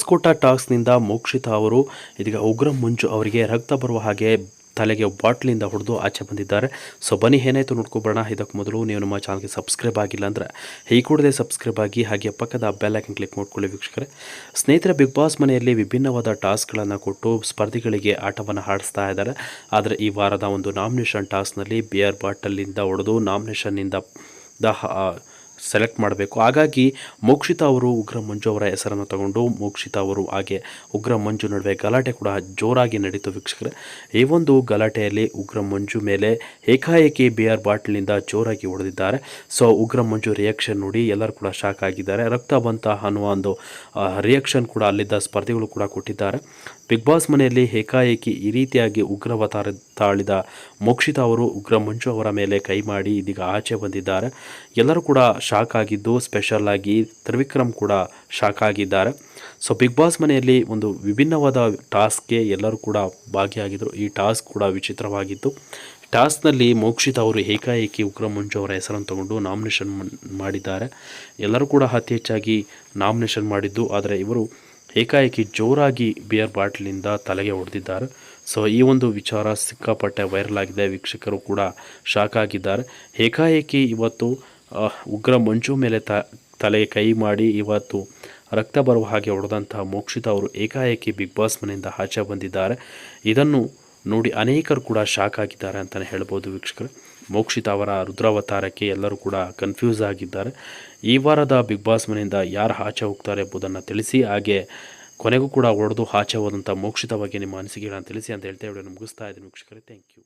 ಸ್ಕೋಟ ಟಾಕ್ಸ್ನಿಂದ ಮೋಕ್ಷಿತ ಅವರು, ಇದೀಗ ಉಗ್ರ ಮುಂಜು ಅವರಿಗೆ ರಕ್ತ ಬರುವ ಹಾಗೆ ತಲೆಗೆ ಬಾಟ್ಲಿಂದ ಹೊಡೆದು ಆಚೆ ಬಂದಿದ್ದಾರೆ. ಸೊ ಬನ್ನಿ, ಏನಾಯಿತು ನೋಡ್ಕೊಬೋಣ ಇದಕ್ಕೆ ಮೊದಲು ನೀವು ನಮ್ಮ ಚಾನಲ್ಗೆ ಸಬ್ಸ್ಕ್ರೈಬ್ ಆಗಿಲ್ಲ ಅಂದರೆ ಈ ಕೂಡಲೇ ಸಬ್ಸ್ಕ್ರೈಬ್ ಆಗಿ ಹಾಗೆ ಪಕ್ಕದ ಬೆಲ್ ಐಕನ್ ಕ್ಲಿಕ್ ಮಾಡ್ಕೊಳ್ಳಿ ವೀಕ್ಷಕರೇ. ಸ್ನೇಹಿತರ, ಬಿಗ್ ಬಾಸ್ ಮನೆಯಲ್ಲಿ ವಿಭಿನ್ನವಾದ ಟಾಸ್ಕ್ಗಳನ್ನು ಕೊಟ್ಟು ಸ್ಪರ್ಧಿಗಳಿಗೆ ಆಟವನ್ನು ಆಡಿಸ್ತಾ ಇದ್ದಾರೆ. ಆದರೆ ಈ ವಾರದ ಒಂದು ನಾಮಿನೇಷನ್ ಟಾಸ್ಕ್ನಲ್ಲಿ ಬಿಯರ್ ಬಾಟಲಿಂದ ಹೊಡೆದು ನಾಮಿನೇಷನ್ನಿಂದ ದ ಸೆಲೆಕ್ಟ್ ಮಾಡಬೇಕು. ಹಾಗಾಗಿ ಮೋಕ್ಷಿತ ಅವರು ಉಗ್ರ ಮಂಜು ಅವರ ಹೆಸರನ್ನು ತಗೊಂಡು ಮೋಕ್ಷಿತ ಅವರು ಹಾಗೆ ಉಗ್ರ ಮಂಜು ನಡುವೆ ಗಲಾಟೆ ಕೂಡ ಜೋರಾಗಿ ನಡೀತು ವೀಕ್ಷಕರೇ. ಈ ಒಂದು ಗಲಾಟೆಯಲ್ಲಿ ಉಗ್ರ ಮಂಜು ಮೇಲೆ ಏಕಾಏಕಿ ಬಿಯರ್ ಬಾಟ್ಲಿನಿಂದ ಜೋರಾಗಿ ಹೊಡೆದಿದ್ದಾರೆ. ಸೊ, ಉಗ್ರ ಮಂಜು ರಿಯಾಕ್ಷನ್ ನೋಡಿ ಎಲ್ಲರೂ ಕೂಡ ಶಾಕ್ ಆಗಿದ್ದಾರೆ. ರಕ್ತ ಬಂತ ಅನ್ನುವ ಒಂದು ರಿಯಾಕ್ಷನ್ ಕೂಡ ಅಲ್ಲಿದ್ದ ಸ್ಪರ್ಧಿಗಳು ಕೂಡ ಕೊಟ್ಟಿದ್ದಾರೆ. ಬಿಗ್ ಬಾಸ್ ಮನೆಯಲ್ಲಿ ಏಕಾಏಕಿ ಈ ರೀತಿಯಾಗಿ ಉಗ್ರವತಾರ ತಾಳಿದ ಮೋಕ್ಷಿತ ಅವರು ಉಗ್ರ ಮಂಜು ಅವರ ಮೇಲೆ ಕೈ ಮಾಡಿ ಇದೀಗ ಆಚೆ ಬಂದಿದ್ದಾರೆ. ಎಲ್ಲರೂ ಕೂಡ ಶಾಕ್ ಆಗಿದ್ದು ಸ್ಪೆಷಲ್ ಆಗಿ ತ್ರಿವಿಕ್ರಮ್ ಕೂಡ ಶಾಕ್ ಆಗಿದ್ದಾರೆ ಸೊ ಬಿಗ್ ಬಾಸ್ ಮನೆಯಲ್ಲಿ ಒಂದು ವಿಭಿನ್ನವಾದ ಟಾಸ್ಕ್ಗೆ ಎಲ್ಲರೂ ಕೂಡ ಭಾಗಿಯಾಗಿದ್ದರು ಈ ಟಾಸ್ಕ್ ಕೂಡ ವಿಚಿತ್ರವಾಗಿತ್ತು. ಟಾಸ್ಕ್ನಲ್ಲಿ ಮೋಕ್ಷಿತ ಅವರು ಏಕಾಏಕಿ ಉಗ್ರ ಮಂಜು ಅವರ ಹೆಸರನ್ನು ತಗೊಂಡು ನಾಮಿನೇಷನ್ ಮಾಡಿದ್ದಾರೆ. ಎಲ್ಲರೂ ಕೂಡ ಅತಿ ಹೆಚ್ಚಾಗಿ ನಾಮಿನೇಷನ್ ಮಾಡಿದ್ದು, ಆದರೆ ಇವರು ಏಕಾಏಕಿ ಜೋರಾಗಿ ಬಿಯರ್ ಬಾಟ್ಲಿಂದ ತಲೆಗೆ ಹೊಡೆದಿದ್ದಾರೆ. ಸೊ ಈ ಒಂದು ವಿಚಾರ ಸಿಕ್ಕಾಪಟ್ಟೆ ವೈರಲ್ ಆಗಿದೆ. ವೀಕ್ಷಕರು ಕೂಡ ಶಾಕ್ ಆಗಿದ್ದಾರೆ ಏಕಾಏಕಿ ಇವತ್ತು ಉಗ್ರ ಮಂಜು ಮೇಲೆ ತ ತಲೆಗೆ ಕೈ ಮಾಡಿ ಇವತ್ತು ರಕ್ತ ಬರುವ ಹಾಗೆ ಹೊಡೆದಂತಹ ಮೋಕ್ಷಿತ ಅವರು ಏಕಾಏಕಿ ಬಿಗ್ ಬಾಸ್ ಮನೆಯಿಂದ ಆಚೆ ಬಂದಿದ್ದಾರೆ. ಇದನ್ನು ನೋಡಿ ಅನೇಕರು ಕೂಡ ಶಾಕ್ ಆಗಿದ್ದಾರೆ ಅಂತಲೇ ಹೇಳ್ಬೋದು ವೀಕ್ಷಕರು. ಮೋಕ್ಷಿತ ಅವರ ರುದ್ರಾವತಾರಕ್ಕೆ ಎಲ್ಲರೂ ಕೂಡ ಕನ್ಫ್ಯೂಸ್ ಆಗಿದ್ದಾರೆ. ಈ ವಾರದ ಬಿಗ್ ಬಾಸ್ ಮನೆಯಿಂದ ಯಾರು ಆಚೆ ಹೋಗ್ತಾರೆ ಎಂಬುದನ್ನು ತಿಳಿಸಿ, ಹಾಗೆ ಕೊನೆಗೂ ಕೂಡ ಹೊಡೆದು ಆಚೆ ಹೋದಂಥ ಮೋಕ್ಷಿತ ಬಗ್ಗೆ ನಿಮ್ಮ ಅನಿಸಿಕೆಗಳನ್ನು ತಿಳಿಸಿ ಅಂತ ಹೇಳ್ತಾ ಹೇಳಿ ಮುಗಿಸ್ತಾ ಇದ್ದೀನಿ ವೀಕ್ಷಕರೇ. Thank you